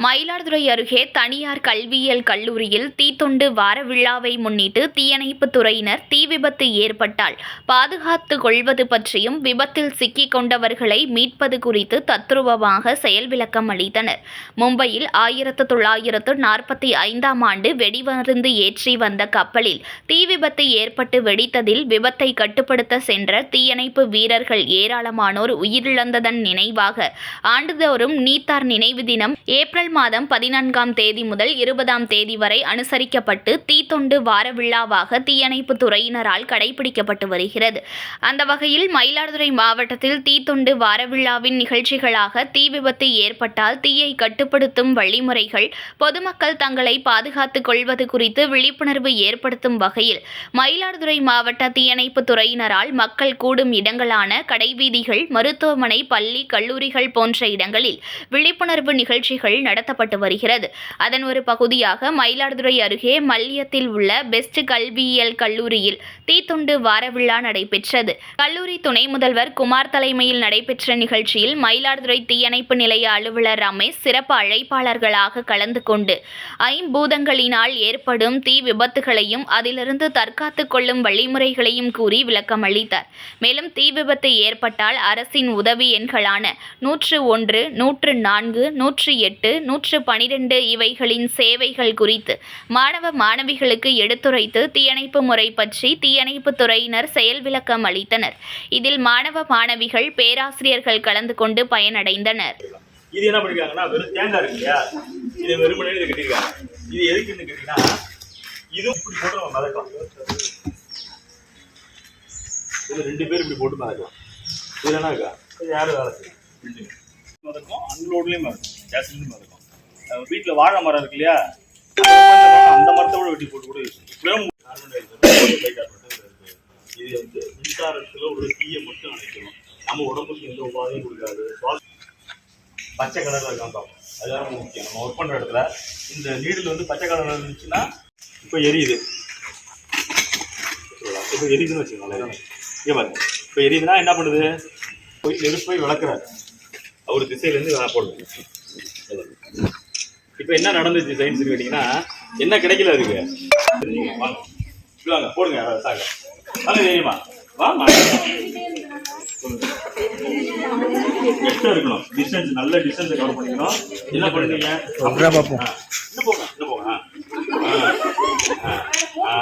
மயிலாடுதுறை அருகே தனியார் கல்வியியல் கல்லூரியில் தீத்தொண்டு வார விழாவை முன்னிட்டு தீயணைப்புத் துறையினர் தீ விபத்து ஏற்பட்டால் பாதுகாத்து கொள்வது பற்றியும் விபத்தில் சிக்கிக் கொண்டவர்களை மீட்பது குறித்து தத்ரூபமாக செயல் விளக்கம் அளித்தனர். மும்பையில் ஆயிரத்து தொள்ளாயிரத்து நாற்பத்தி ஐந்தாம் ஆண்டு வெடிமருந்து ஏற்றி வந்த கப்பலில் தீ விபத்து ஏற்பட்டு வெடித்ததில் விபத்தை கட்டுப்படுத்த சென்ற தீயணைப்பு வீரர்கள் ஏராளமானோர் உயிரிழந்ததன் நினைவாக ஆண்டுதோறும் நீத்தார் நினைவு தினம் ஏப்ரல் மாதம் பதினான்காம் தேதி முதல் இருபதாம் தேதி வரை அனுசரிக்கப்பட்டு தீத்தொண்டு வார விழாவாக தீயணைப்பு துறையினரால் கடைபிடிக்கப்பட்டு வருகிறது. அந்த வகையில் மயிலாடுதுறை மாவட்டத்தில் தீத்தொண்டு வார விழாவின் நிகழ்ச்சிகளாக தீ விபத்து ஏற்பட்டால் தீயை கட்டுப்படுத்தும் வழிமுறைகள் பொதுமக்கள் தங்களை பாதுகாத்துக் கொள்வது குறித்து விழிப்புணர்வு ஏற்படுத்தும் வகையில் மயிலாடுதுறை மாவட்ட தீயணைப்பு துறையினரால் மக்கள் கூடும் இடங்களான கடைவீதிகள் மருத்துவமனை பள்ளி கல்லூரிகள் போன்ற இடங்களில் விழிப்புணர்வு நிகழ்ச்சிகள் நடத்தப்பட்டு வருகிறது. அதன் ஒரு பகுதியாக மயிலாடுதுறை அருகே மல்லியத்தில் உள்ள பெஸ்ட் கல்வியியல் கல்லூரியில் தீத்துண்டு வார விழா நடைபெற்றது. கல்லூரி துணை முதல்வர் குமார் தலைமையில் நடைபெற்ற நிகழ்ச்சியில் மயிலாடுதுறை தீயணைப்பு நிலைய அலுவலர் ரமேஷ் சிறப்பு அழைப்பாளர்களாக கலந்து கொண்டு ஐம்பூதங்களினால் ஏற்படும் தீ விபத்துகளையும் அதிலிருந்து தற்காத்துக் கொள்ளும் வழிமுறைகளையும் கூறி விளக்கம் அளித்தார். மேலும் தீ விபத்து ஏற்பட்டால் அரசின் உதவி எண்களான நூற்று ஒன்று நூற்று நான்கு நூற்று எட்டு நூற்று பனிரெண்டு இவைகளின் சேவைகள் குறித்து மாணவ மாணவிகளுக்கு எடுத்துரைத்து தீயணைப்பு முறை பற்றி தீயணைப்பு துறையினர் செயல் விளக்கம் அளித்தனர். இதில் மாணவ மாணவிகள் பேராசிரியர்கள் கலந்து கொண்டு பயனடைந்தனர். இது என்ன பண்ணிருக்காங்கன்னா வெறும் தேங்காய் இருக்கு இல்லையா? இது வெறுமனே இதை கட்டிருக்காங்க இது எதுக்குன்னு கேட்டீங்கன்னா இதுவும் இப்படி போட்டு நம்ம மிதக்கலாம். இது ரெண்டு பேர் இப்படி போட்டு மிதக்கலாம். இது என்ன இருக்கா? இது யாரும் வேலை செய்யும்? ரெண்டு மதக்கும். அன்லோட்லேயும் மிதக்கும். கேஸ்லேயும் மிதக்கும். வீட்டில் வாழை மரம் இருக்கு இல்லையா? அந்த மரத்தை கூட வெட்டி போட்டு கூட இது வந்து மின்சாரத்தில் ஒரு தீயை மட்டும் அணைக்கணும். நம்ம உடம்புக்கு எந்த உபாதையும் கொடுக்காது. பச்சை கலரில் இருக்கான் பார்ப்போம் அதுதான் ரொம்ப முக்கியம். நம்ம ஒர்க் பண்ணுற இடத்துல இந்த நீடில் வந்து பச்சை கலரில் இருந்துச்சுன்னா இப்போ எரியுது. இப்போ எரியுதுன்னு வச்சுக்கோங்களேன். இங்கே பாருங்க. இப்போ எரியுதுன்னா என்ன பண்ணுது? போய் நெருப்பு போய் விளக்குறாரு. அவர் திசையிலேருந்து வேலை போடுது. இப்போ என்ன நடந்துச்சு சயின்ஸ் கேட்டிங்கன்னா என்ன கிடைக்கல அதுக்கு? வாங்க போடுங்க சாக வாங்க தெரியுமா வாங்க எக்ஸ்ட்ரா இருக்கணும். டிஸ்டன்ஸ் நல்ல டிஸ்டன்ஸ் கவர் பண்ணிக்கணும். என்ன பண்ணுவீங்க? அப்புறம் பார்ப்போம். ஆ, இன்னும் போங்க இன்னும் போங்க. ஆ. ஆ, ஆ.